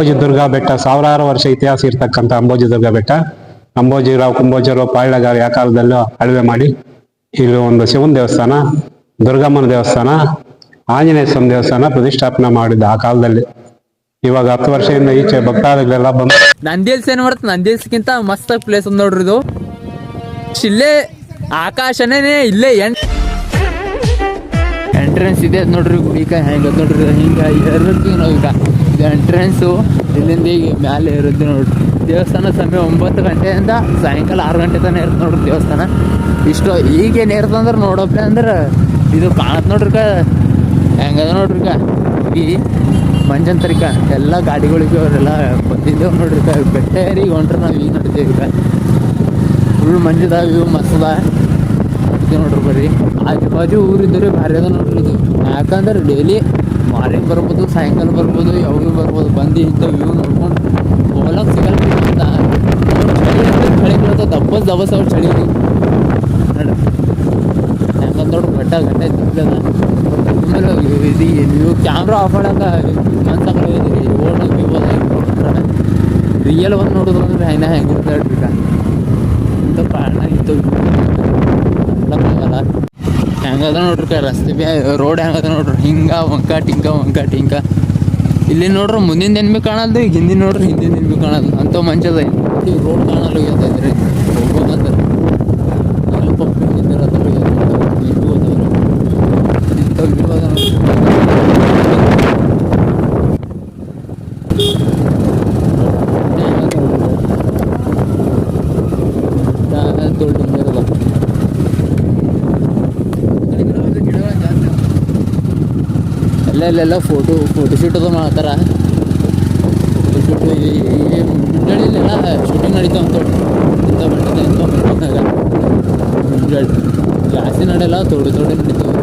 ಅಂಬೋಜಿ ದುರ್ಗಾ ಬೆಟ್ಟ ಸಾವಿರಾರು ವರ್ಷ ಇತಿಹಾಸ ಇರ್ತಕ್ಕಂಥ ಅಂಬೋಜಿ ದುರ್ಗಾ ಬೆಟ್ಟ. ಅಂಬೋಜಿರಾವ್ ಕುಂಬೋಜರು ಪಾಳ್ಯಗಾರ ಆ ಕಾಲದಲ್ಲೂ ಅಳವೆ ಮಾಡಿ ಇಲ್ಲಿ ಒಂದು ಶಿವನ ದೇವಸ್ಥಾನ, ದುರ್ಗಮ್ಮನ ದೇವಸ್ಥಾನ, ಆಂಜನೇಯ ಸ್ವಾಮಿ ದೇವಸ್ಥಾನ ಪ್ರತಿಷ್ಠಾಪನೆ ಮಾಡಿದ್ದ ಆ ಕಾಲದಲ್ಲಿ. ಇವಾಗ ಹತ್ತು ವರ್ಷದಿಂದ ಈಚೆ ಭಕ್ತಾದಿಗಳೆಲ್ಲ ಬಂದು ನಂದಿಲ್ಸ್ ಏನ್ ಮಾಡ್ತ ನಂದಿಲ್ಸ್ಗಿಂತ ಮಸ್ತ್ ಪ್ಲೇಸ್ ನೋಡ್ರಿ ಇದು. ಇಲ್ಲೇ ಆಕಾಶನೇ ಇಲ್ಲೇ ಎಂಟ್ ಎಂಟ್ರೆನ್ಸ್ ಇದೆ. ನೋಡ್ರಿ ಗುಡಿಕ ಹೆಂಗೆ ನೋಡ್ರಿ. ಹಿಂಗೆ ಇರೋದು ನಾವು ಈಗ ಇದು ಎಂಟ್ರೆನ್ಸು ಇಲ್ಲಿಂದ ಈಗ ಮ್ಯಾಲೆ ಇರುತ್ತೆ ನೋಡ್ರಿ. ದೇವಸ್ಥಾನ ಸಮಯ ಒಂಬತ್ತು ಗಂಟೆಯಿಂದ ಸಾಯಂಕಾಲ ಆರು ಗಂಟೆ ತನಕ ಇರುತ್ತೆ ನೋಡ್ರಿ ದೇವಸ್ಥಾನ. ಇಷ್ಟು ಈಗೇನು ಇರ್ತದೆ ಅಂದ್ರೆ ಇದು ಕಾಣತ್ ನೋಡ್ರಿ ಕ ಹೆಂಗದ ನೋಡ್ರಿ ಕಾ ಈ ಮಂಜಂತರಿಕ ಎಲ್ಲ ಗಾಡಿಗಳಿಗೆ ಅವರೆಲ್ಲ ಬಂದಿದ್ದೇವೆ ನೋಡ್ರಿ ಕ ಬೆಟ್ಟ ಏರಿ ಹೊಂಟ್ರೆ ನಾವು ಈಗ ನೋಡ್ತೀವಿ ಈಗ. ಫುಲ್ ಮಂಜದ ಮಸದ ಮಸ್ತದ ಇದು ನೋಡ್ರಿ ಬರ್ರಿ. ಆಜು ಬಾಜು ಊರಿದ್ದರೆ ಭಾರಿ ಅದ ನೋಡ್ರಿ ಯಾಕಂದ್ರೆ ಡೈಲಿ ಮಾರ್ನಿಂಗ್ ಬರ್ಬೋದು, ಸಾಯಂಕಾಲ ಬರ್ಬೋದು, ಯಾವಾಗ ಬರ್ಬೋದು, ಬಂದು ಇಂಥ ವ್ಯೂ ನೋಡ್ಕೊಂಡು ಹೋಗ್ಲಕ್ಕೆ ಸಿಗಲ್ಲ ಚಳಿ ಬೀಳ್ತದೆ ದಬ್ಬಸ್ ದಬ್ಬಸ್ ಅವ್ರು ಚಳಿ ಹೆಂಗಂತ ನೋಡ್ರಿ. ಗಡ್ಡ ತಿಂಗಳದ ಆಮೇಲೆ ಇದು ನೀವು ಕ್ಯಾಮ್ರಾ ಆಫ್ ಓಡೋಕೆ ಹೋಗ್ಬೋದು ರಿಯಲ್ ಒಂದು ನೋಡಿದ್ರು ಅಂದ್ರೆ ಹೆಂಗೆ ಹೆಂಗಿರುತ್ತೆ ಅಂತ ಇಂಥ ಆಗಲ್ಲ ಹೆಂಗದ ನೋಡ್ರಿ ರಸ್ತೆ ಬಿ, ರೋಡ್ ಹೆಂಗದ ನೋಡ್ರಿ. ಹಿಂಗ, ಒಂಕ, ಟಿಂಕ ವಂಕ ಟಿಂಕ. ಇಲ್ಲಿ ನೋಡ್ರಿ ಮುಂದಿನ ಏನ್ ಬಿ ಕಾಣಲ್ದು ಹಿಂದಿನ ನೋಡ್ರಿ ಹಿಂದಿನ ಏನ್ ಬಿ ಕಾಣಲ್ದು. ಅಂತ ಮಂಚದ ರೋಡ್ ಕಾಣಲ್ಲ ಹೋಗ್ಬೇಕಂದ್ರೆ ಎಲ್ಲ ಪಪ್ಪಿ ಹಿಂದಿರತ್ತ ಇಂಥ view ಅದ ನೋಡ್ರಿ. ಮ್ಯಾಲ್ ದೊಡ್ಡ ಡೊಂಗರ್ ಅದ. ಎಲ್ಲ ಇಲ್ಲೆಲ್ಲ ಫೋಟೋ ಫೋಟೋ ಶೂಟ್ ಅದು ಮಾಡ್ತಾರ ಫೋಟೋ ಶೂಟ್ ಮುಂಜಾನೆಲೆಲ್ಲ ಶೂಟಿಂಗ್ ನಡೀತಾವ ಅಂತ ಇಂಥ ಬೆಟ್ಟದ ಇಂಥ ಬೆಟ್ಟದಾಗ ಮುಂಜಾನೆ ಜಾಸ್ತಿ ನಡೆಯಲ್ಲ, ತೋಡೆ ತೋಡೆ ನಡೀತಾವ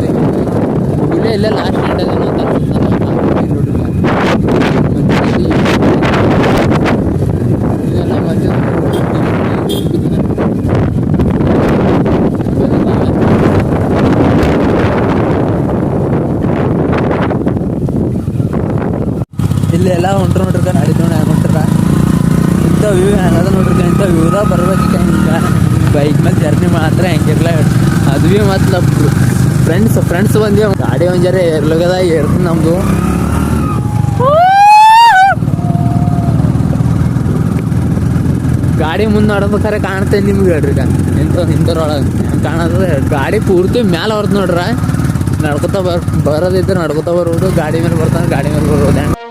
ಇಲ್ಲೇ ಇಲ್ಲೇ ಲಾಸ್ಟ್ ನಡೆಯೋದು ನೋಡಿಲ್ಲ ಇದೆಲ್ಲ ಮಧ್ಯ ಇಲ್ಲಿ ಎಲ್ಲ ಹೊಂಟ್ರು ನೋಡ್ರಿ ಗಾಡಿ ನೋಡಿ ಹೊಂಟ್ರ ಇಂಥ ವ್ಯೂ ಹೆಂಗದ ನೋಡ್ರಿ ಇಂಥ ವ್ಯೂದಾಗ ಬರ್ಬೇಕೀಗ ಹಿಂಗೆ ಬೈಕ್ ಮೇಲೆ ಜರ್ನಿ ಮಾತ್ರ ಹೆಂಗಿರ್ಲ ಭೀ ಮತ್ತು ಫ್ರೆಂಡ್ಸ್ ಫ್ರೆಂಡ್ಸ್ ಬಂದಿ ಗಾಡಿ ಒಂದು ಜರ ಏರ್ಲಗದ, ಏರ್ತೀನಿ ನಮ್ಮದು ಗಾಡಿ ಮುಂದೆ ನೋಡ್ಬೇಕಾರೆ ಕಾಣ್ತೇನೆ ನಿಮ್ಗೆ ಹೇಳ್ರಿ ಇಂಥ ಹಿಂದರೊಳಗೆ ಕಾಣದ ಗಾಡಿ ಪೂರ್ತಿ ಮ್ಯಾಲೆ ಹೊರತು ನೋಡ್ರ. ನಡ್ಕೊತ ಬರ್ ಬರೋದಿದ್ರೆ ನಡ್ಕೊತ ಬರ್ಬೋದು ಗಾಡಿ ಮೇಲೆ ಬರ್ತಾನೆ, ಗಾಡಿ ಮೇಲೆ ಬರ್ಬೋದು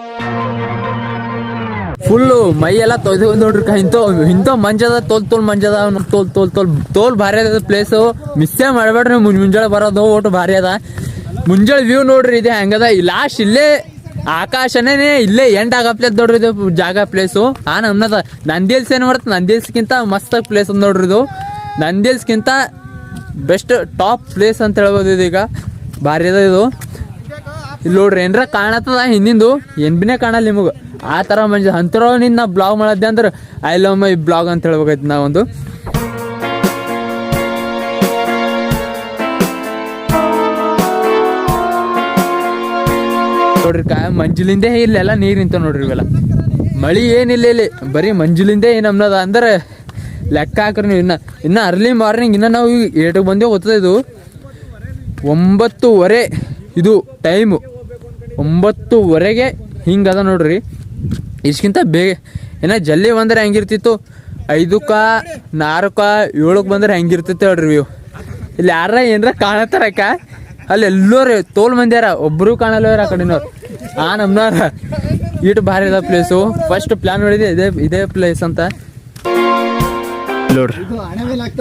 ಫುಲ್ಲು ಮೈ ಎಲ್ಲ ತೊಯ್ದು ನೋಡ್ರಿ ಇಂಥ ಇಂಥ ಮಂಜದ, ತೋಲ್ ತೋಲ್ ಮಂಜದ ತೋಲ್ ತೋಲ್ ತೋಲ್ ತೋಲ್ ಭಾರಿ ಅದ ಪ್ಲೇಸು ಮಿಸ್ಸೇ ಮಾಡಬೇಡ್ರಿ ಮುಂಜಾಳೆ ಬರೋದು, ಒಟ್ಟು ಭಾರಿ ಅದ. ಮುಂಜಾಳೆ ವ್ಯೂ ನೋಡ್ರಿ ಇದೆ ಹೆಂಗದ. ಲಾಸ್ಟ್ ಇಲ್ಲೇ ಆಕಾಶನೇ ಇಲ್ಲೇ ಎಂಡ್ ಆಗಪ್ಲೆ ನೋಡ್ರಿ ಇದು ಜಾಗ ಪ್ಲೇಸು ಆ ನಮ್ನದ ನಂದಿಲ್ಸ್ ಏನು ಮಾಡ್ತ ನಂದಿಲ್ಸ್ಗಿಂತ ಮಸ್ತ್ ಪ್ಲೇಸ್ ಅದ ನೋಡ್ರಿ ಇದು. ನಂದಿಲ್ಸ್ಗಿಂತ ಬೆಸ್ಟ್ ಟಾಪ್ ಪ್ಲೇಸ್ ಅಂತ ಹೇಳ್ಬೋದು ಇದೀಗ ಭಾರಿ ಅದ ಇದು. ಇಲ್ಲಿ ನೋಡ್ರಿ ಏನರ ಕಾಣತ್ತದ ಹಿಂದಿಂದು. ಏನು ಬಿನೇ ಕಾಣಲ್ಲ ನಿಮಗೆ. ಆ ಥರ ಮಂಜು ಅಂತರೋ ನಿನ್ನ ಬ್ಲಾಗ್ ಮಾಡದ್ದೆ ಅಂದ್ರೆ ಐ ಲವ್ ಮೈ ಬ್ಲಾಗ್ ಅಂತ ಹೇಳ್ಬೇಕಾಯ್ತು ನಾವೊಂದು. ನೋಡ್ರಿ ಕಾ, ಮಂಜುಲಿಂದೇ ಇಲ್ಲೆಲ್ಲ ನೀರು ನಿಂತ ನೋಡ್ರಿ ಇವೆಲ್ಲ. ಮಳಿ ಏನಿಲ್ಲ ಇಲ್ಲಿ, ಬರೀ ಮಂಜುಲಿಂದೇ ಏನು ಅನ್ನೋದ ಅಂದ್ರೆ ಲೆಕ್ಕ ಹಾಕ್ರಿ ನೀವು. ಇನ್ನ ಇನ್ನ ಅರ್ಲಿ ಮಾರ್ನಿಂಗ್ ಇನ್ನ ನಾವು ಏಟಿಗೆ ಬಂದೇ ಗೊತ್ತದ ಇದು ಒಂಬತ್ತುವರೆ, ಇದು ಟೈಮು ಒಂಬತ್ತುವರೆಗೆ ಹಿಂಗದ ನೋಡ್ರಿ. ಇಷ್ಕಿಂತ ಬೇಗ. ಏನ ಜಲ್ದಿ ಬಂದ್ರೆ ಹೆಂಗಿರ್ತಿತ್ತು? ಐದಕ್ಕ ನಾಲ್ಕ ಏಳಕ್ಕೆ ಬಂದ್ರೆ ಹೆಂಗಿರ್ತಿತ್ತು ಹೇಳ್ರಿ ವ್ಯೂ ಇಲ್ಲಿ ಯಾರ ಏನರ ಕಾಣತ್ತಾರಕ್ಕ? ಅಲ್ಲಿ ಎಲ್ಲರೂ ತೋಲ್ ಮಂದಿಯಾರ ಒಬ್ಬರು ಕಾಣಲ್ಲ ಆ ಕಡೆನವ್ರು. ಆ ನಮ್ಮನಾರ ಇಟ್ಟು ಭಾರಿ ಅದ ಪ್ಲೇಸು ಫಸ್ಟ್ ಪ್ಲಾನ್ ಮಾಡಿದೆ ಇದೇ ಇದೇ ಪ್ಲೇಸ್ ಅಂತ. ನೋಡ್ರಿ.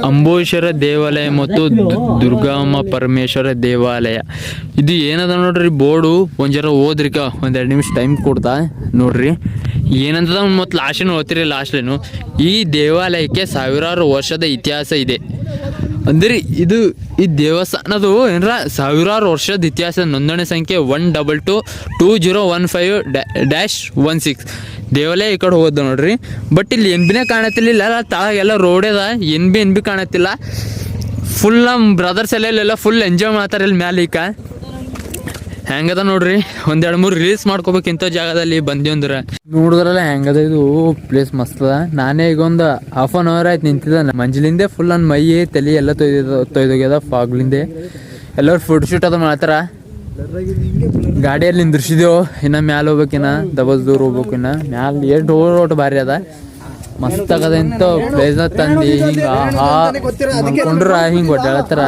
ಅಂಬೋಶ್ವರ ದೇವಾಲಯ ಮತ್ತು ದುರ್ಗಮ್ಮ ಪರಮೇಶ್ವರ ದೇವಾಲಯ. ಇದು ಏನದ ನೋಡ್ರಿ ಬೋರ್ಡು? ಒಂದ್ ಜರ ಓದ್ರಿಕ, ಒಂದ್ ಎರಡು ನಿಮಿಷ ಟೈಮ್ ಕೊಡ್ತಾ ನೋಡ್ರಿ. ಏನಂತದ ಮತ್ತು ಲಾಸ್ಟೇನು ಓದ್ತಿರಿ ಲಾಸ್ಟೇನು ಈ ದೇವಾಲಯಕ್ಕೆ ಸಾವಿರಾರು ವರ್ಷದ ಇತಿಹಾಸ ಇದೆ. ಅಂದ್ರೆ ಇದು ಈ ದೇವಸ್ಥಾನದು ಏನರ ಸಾವಿರಾರು ವರ್ಷದ ಇತಿಹಾಸ ನೋಂದಣಿ ಸಂಖ್ಯೆ one double two two zero one five dash one six. ದೇವಾಲಯ ಈ ಕಡೆ ಹೋದ ನೋಡ್ರಿ. ಬಟ್ ಇಲ್ಲಿ ಎನ್ ಬಿನೇ ಕಾಣತ್ತಿಲ್ಲ ತಳಗೆಲ್ಲ ರೋಡ್ ಅದ. ಎನ್ ಬಿ ಎನ್ ಬಿ ಕಾಣತ್ತಿಲ್ಲ. ಫುಲ್ ನಮ್ಮ ಬ್ರದರ್ಸ್ ಎಲ್ಲ ಫುಲ್ ಎಂಜಾಯ್ ಮಾಡ್ತಾರೆ ಇಲ್ಲಿ ಮ್ಯಾಲೀಕ. ಹೆಂಗದ ನೋಡ್ರಿ? ಒಂದೆರಡು ಮೂರು ರಿಲೀಸ್ ಮಾಡ್ಕೋಬೇಕು ಇಂಥ ಜಾಗದಲ್ಲಿ ಬಂದಿ ಅಂದ್ರೆ. ನೋಡಿದ್ರಲ್ಲ ಹೆಂಗದ ಇದು? ಪ್ಲೇಸ್ ಮಸ್ತ್ ಅದ. ನಾನೇ ಈಗ ಒಂದು ಹಾಫ್ ಅನ್ ಅವರ್ ಆಯ್ತು ನಿಂತಿದ್ದ ಮಂಜಿಲಿಂದೆ ಫುಲ್ ನನ್ನ ಮೈ, ತಲೆ ಎಲ್ಲ ತೊಯ್ದ, ತೊಯ್ದೋಗ್ಯದ ಫಾಗ್ಲಿಂದೆ. ಎಲ್ಲರು ಫೋಟೋ ಶೂಟ್ ಅದು ಮಾಡ್ತಾರ? ಗಾಡಿಯಲ್ಲಿ ನಿಂದ್ರಿಸಿದೆವು ಇನ್ನ ಮ್ಯಾಲ ಹೋಗ್ಬೇಕಿನ್ನ ದಬಸ್ ದೂರ ಹೋಗ್ಬೇಕಿನ್ನ ಮ್ಯಾಲ ಎಷ್ಟು ಓಟ್ ಭಾರಿ ಅದ. ಮಸ್ತ್ ಆಗದ ಇಂಥ ಪ್ಲೇಸ್ ತಂದಿ, ಹಿಂಗ ಹಾ ಮಲ್ಕೊಂಡ್ರ ಹಿಂಗ ಒಡ್ಡಾಡತ್ತಾರ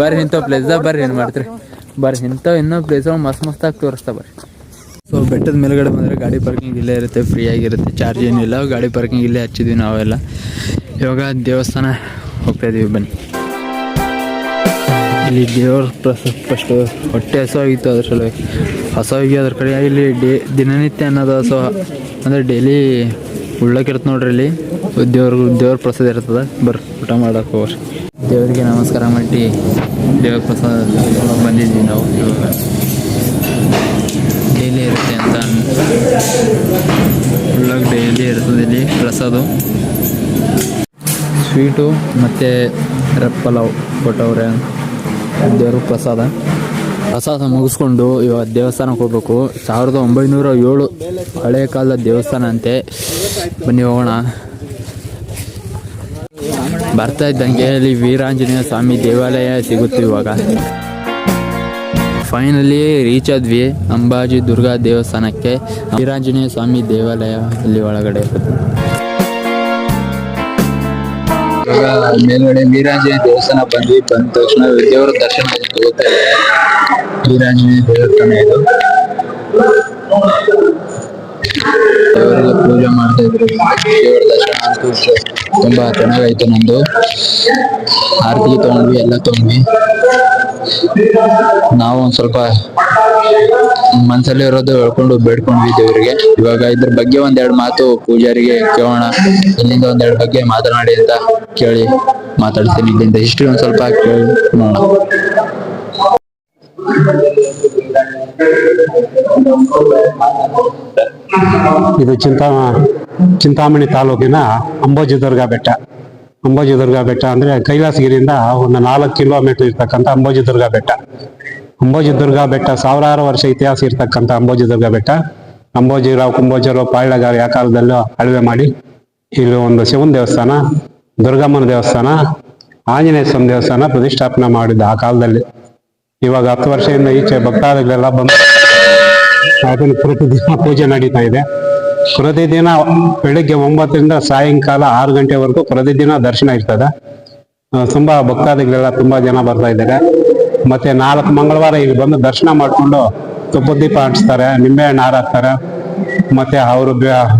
ಬರ್ರಿ ಇಂಥ ಪ್ಲೇಸ್ ಬರ್ರಿ, ಏನ್ ಮಾಡ್ತೀರಿ? ಬರ್ರಿ ಇಂಥ ಇನ್ನೂ ಪ್ಲೇಸ್ ಮಸ್ತ್ ಮಸ್ತ್ ಆಗಿ ತೋರಿಸ್ತಾ ಬರ್ರಿ. ಸೊ ಬೆಟ್ಟದ ಮೇಲ್ಗಡೆ ಬಂದರೆ ಗಾಡಿ ಪಾರ್ಕಿಂಗ್ ಇಲ್ಲೇ ಇರುತ್ತೆ ಫ್ರೀ ಆಗಿರುತ್ತೆ ಚಾರ್ಜ್ ಏನಿಲ್ಲ ಗಾಡಿ ಪಾರ್ಕಿಂಗ್ ಇಲ್ಲೇ ಹಚ್ಚಿದ್ವಿ ನಾವೆಲ್ಲ. ಇವಾಗ ದೇವಸ್ಥಾನ ಹೋಗ್ತಾ ಇದೀವಿ, ಬನ್ನಿ. ಇಲ್ಲಿ ದೇವ್ರ ಪ್ರಸ ಫಸ್ಟ್ ಹೊಟ್ಟೆ ಹಸುವಾಗಿತ್ತು ಅದ್ರ ಸಲುವಾಗಿ. ಹಸುವಾಗಿ ಅದ್ರ ಕಡೆ, ಇಲ್ಲಿ ಡೇ, ದಿನನಿತ್ಯ ಅನ್ನೋದು ಸೊ ಅಂದರೆ ಡೈಲಿ ಉಳ್ಳಕ್ಕಿರುತ್ತೆ ನೋಡ್ರಿ ಇಲ್ಲಿ. ದೇವ್ರ ದೇವ್ರ ಪ್ರಸಾದ ಇರ್ತದೆ. ಬರ್ರಿ, ಊಟ ಮಾಡೋಕೆ ಹೋಗ್ರಿ. ದೇವರಿಗೆ ನಮಸ್ಕಾರ ಮಾಡಿ ದೇವ್ರ ಪ್ರಸಾದ ಬಂದಿದ್ವಿ ನಾವು. ಇವಾಗ ಡೈಲಿ ಇರುತ್ತೆ ಅಂತ. ಫುಲ್ಲಾಗಿ ಡೈಲಿ ಇರ್ತದೆ ಇಲ್ಲಿ ಪ್ರಸಾದ. ಸ್ವೀಟು ಮತ್ತು ಪಲಾವ್ ಕೊಟ್ಟವ್ರೆ. ದೇವ್ರ ಪ್ರಸಾದ. ಪ್ರಸಾದ ಮುಗಿಸ್ಕೊಂಡು ಇವಾಗ ದೇವಸ್ಥಾನಕ್ಕೆ ಹೋಗ್ಬೇಕು. ಸಾವಿರದ ಒಂಬೈನೂರ ಏಳು ಹಳೆಯ ಕಾಲದ ದೇವಸ್ಥಾನ ಅಂತೆ. ಬನ್ನಿ ಹೋಗೋಣ. ಬರ್ತಾ ಇದ್ದಂಗೆ ಇಲ್ಲಿ ವೀರಾಂಜನೇಯ ಸ್ವಾಮಿ ದೇವಾಲಯ ಸಿಗುತ್ತೆ ಇವಾಗ. ಫೈನಲಿ ರೀಚ್ ಆದ್ವಿ ಅಂಬಾಜಿ ದುರ್ಗಾ ದೇವಸ್ಥಾನಕ್ಕೆ. ವೀರಾಂಜನೇಯ ಸ್ವಾಮಿ ದೇವಾಲಯ ಇಲ್ಲಿ ಒಳಗಡೆ. ಮೇಲ್ಗಡೆ ವೀರಾಂಜನೇಯ ದೇವಸ್ಥಾನ ಬಂದ್ವಿ, ಬಂದ ತಕ್ಷಣ ದೇವರ ದರ್ಶನ ವೀರಾಂಜನೇಯ ದೇವಸ್ಥಾನ ಇದು. ದೇವರಿಗೆ ಪೂಜೆ ಮಾಡ್ತಾ ಇದ್ರು ದೇವರ ದರ್ಶನ ಅಂತೂ ತುಂಬಾ ಚೆನ್ನಾಗಾಯ್ತು ನಂದು. ಆರತಿ ತಗೊಂಡ್ವಿ, ಎಲ್ಲ ತಗೊಂಡ್ವಿ. ನಾವು ಒಂದ್ ಸ್ವಲ್ಪ ಮನ್ಸಲ್ಲಿ ಇರೋದು ಹೇಳ್ಕೊಂಡು ಬೇಡ್ಕೊಂಡ್ವಿ ದೇವರಿಗೆ. ಇವಾಗ ಇದ್ರ ಬಗ್ಗೆ ಒಂದೆರಡು ಮಾತು ಪೂಜಾರಿಗೆ ಕೇಳೋಣ. ಇಲ್ಲಿಂದ ಒಂದೆರಡು ಬಗ್ಗೆ ಮಾತನಾಡಿ ಅಂತ ಕೇಳಿ ಮಾತಾಡ್ತೀನಿ ಇಲ್ಲಿಂದ. ಹಿಸ್ಟ್ರಿ ಒಂದ್ ಸ್ವಲ್ಪ ಕೇಳಿ ಇದು ಚಿಂತಾ, ಚಿಂತಾಮಣಿ ತಾಲೂಕಿನ ಅಂಬೋಜಿದುರ್ಗ ಬೆಟ್ಟ. ಅಂಬೋಜಿದುರ್ಗ ಬೆಟ್ಟ ಅಂದ್ರೆ ಕೈಲಾಸಗಿರಿಯಿಂದ ಒಂದು ನಾಲ್ಕು ಕಿಲೋಮೀಟರ್ ಇರ್ತಕ್ಕಂಥ ಅಂಬೋಜಿದುರ್ಗ ಬೆಟ್ಟ. ಅಂಬೋಜಿದುರ್ಗ ಬೆಟ್ಟ ಸಾವಿರಾರು ವರ್ಷ ಇತಿಹಾಸ ಇರ್ತಕ್ಕಂಥ ಅಂಬೋಜಿದುರ್ಗ ಬೆಟ್ಟ. ಅಂಬೋಜಿರಾವ್ ಕುಂಬೋಜರು ಪಾಳ್ಯಗಾರ ಆ ಕಾಲದಲ್ಲೂ ಅಳವೆ ಮಾಡಿ. ಇಲ್ಲಿ ಒಂದು ಶಿವನ ದೇವಸ್ಥಾನ, ದುರ್ಗಮ್ಮನ ದೇವಸ್ಥಾನ, ಆಂಜನೇಯ ಸ್ವಾಮಿ ದೇವಸ್ಥಾನ ಪ್ರತಿಷ್ಠಾಪನೆ ಮಾಡಿದ್ದ ಆ ಕಾಲದಲ್ಲಿ. ಇವಾಗ ಹತ್ತು ವರ್ಷದಿಂದ ಈಚೆ ಭಕ್ತಾದಿಗಳೆಲ್ಲ ಬಂದು ಅದನ್ನು ಪ್ರತಿದಿನ ಪೂಜೆ ನಡೀತಾ ಇದೆ. ಪ್ರತಿದಿನ ಬೆಳಿಗ್ಗೆ ಒಂಬತ್ತರಿಂದ ಸಾಯಂಕಾಲ ಆರು ಗಂಟೆವರೆಗೂ ಪ್ರತಿದಿನ ದರ್ಶನ ಇರ್ತದೆ. ತುಂಬಾ ಭಕ್ತಾದಿಗಳೆಲ್ಲ ತುಂಬಾ ಜನ ಬರ್ತಾ ಇದ್ದಾರೆ. ಮತ್ತೆ ನಾಲ್ಕು ಮಂಗಳವಾರ ಇಲ್ಲಿ ಬಂದು ದರ್ಶನ ಮಾಡಿಕೊಂಡು ತುಪ್ಪ ದೀಪ ನಿಂಬೆ ಹಣ್ಣು ಹಾರ ಹಾಕ್ತಾರೆ ಮತ್ತೆ ಅವರು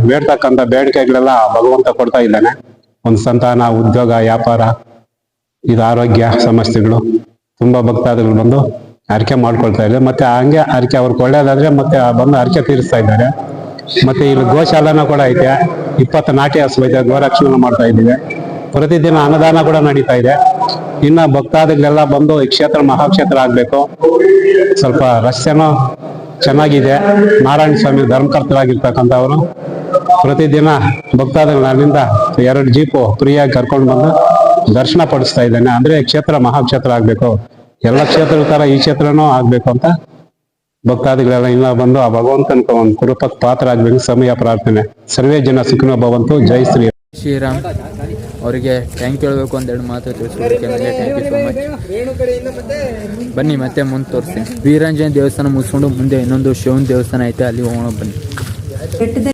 ಬೇಡ್ತಕ್ಕಂಥ ಬೇಡಿಕೆಗಳೆಲ್ಲ ಭಗವಂತ ಕೊಡ್ತಾ ಇದ್ದಾನೆ. ಒಂದು ಸಂತಾನ, ಉದ್ಯೋಗ, ವ್ಯಾಪಾರ, ಇದು ಆರೋಗ್ಯ, ಸಮಸ್ಯೆಗಳು. ತುಂಬಾ ಭಕ್ತಾದಿಗಳು ಬಂದು ಹರಕೆ ಮಾಡ್ಕೊಳ್ತಾ ಇದ್ದಾರೆ. ಮತ್ತೆ ಹಂಗೆ ಹರಕೆ ಅವ್ರಿಗೆ ಒಳ್ಳೇದಾದ್ರೆ ಮತ್ತೆ ಬಂದು ಹರಕೆ ತೀರಿಸ್ತಾ ಇದ್ದಾರೆ. ಮತ್ತೆ ಇಲ್ಲಿ ಗೋಶಾಲನ ಕೂಡ ಐತೆ. ಇಪ್ಪತ್ತು ನಾಟಿ ಹಸು ಐತೆ ಗೋರಕ್ಷಣೆ ಮಾಡ್ತಾ ಇದ್ದೀವಿ. ಪ್ರತಿದಿನ ಅನ್ನದಾನ ಕೂಡ ನಡೀತಾ ಇದೆ. ಇನ್ನ ಭಕ್ತಾದಿಗಳೆಲ್ಲ ಬಂದು ಈ ಕ್ಷೇತ್ರ ಮಹಾಕ್ಷೇತ್ರ ಆಗ್ಬೇಕು. ಸ್ವಲ್ಪ ರಸ್ತೆನೂ ಚೆನ್ನಾಗಿದೆ. ನಾರಾಯಣ ಸ್ವಾಮಿ ಧರ್ಮಕರ್ತರಾಗಿರ್ತಕ್ಕಂಥವ್ರು. ಪ್ರತಿದಿನ ಭಕ್ತಾದಿಗಳು ಅಲ್ಲಿಂದ ಎರಡು ಜೀಪು ಫ್ರೀಯಾಗಿ ಕರ್ಕೊಂಡು ಬಂದು ದರ್ಶನ ಪಡಿಸ್ತಾ ಇದ್ದಾನೆ. ಅಂದ್ರೆ ಕ್ಷೇತ್ರ ಮಹಾಕ್ಷೇತ್ರ ಆಗ್ಬೇಕು. ಎಲ್ಲ ಕ್ಷೇತ್ರದ ತರ ಈ ಕ್ಷೇತ್ರನೂ ಆಗ್ಬೇಕು ಅಂತ ಭಕ್ತಾದಿಗಳೆಲ್ಲ ಇಲ್ಲ ಬಂದು ಆ ಭಗವಂತನ ಒಂದು ಕೃಪಕ್ ಪಾತ್ರ ಆಗ್ಬೇಕು ಸಮಯ ಪ್ರಾರ್ಥನೆ. ಸರ್ವೇ ಜನ ಸುಖನ ಭವಂತು. ಜೈ ಶ್ರೀ ಶ್ರೀರಾಮ್. ಅವರಿಗೆ ಥ್ಯಾಂಕ್ ಹೇಳಬೇಕು ಒಂದೆರಡು ಮಾತು ತಿಳಿಸ್ಕೊಡಕ್ಕೆ ನನಗೆ. ಥ್ಯಾಂಕ್ ಯು ಸೊ ಮಚ್ ಬನ್ನಿ ಮತ್ತೆ ಮುಂದೆ ತೋರಿಸ್ತೀನಿ. ವೀರಾಂಜನ ದೇವಸ್ಥಾನ ಮುಗಿಸ್ಕೊಂಡು ಮುಂದೆ ಇನ್ನೊಂದು ಶಿವನ ದೇವಸ್ಥಾನ ಐತೆ ಅಲ್ಲಿ ಹೋಗೋಣ ಬನ್ನಿ.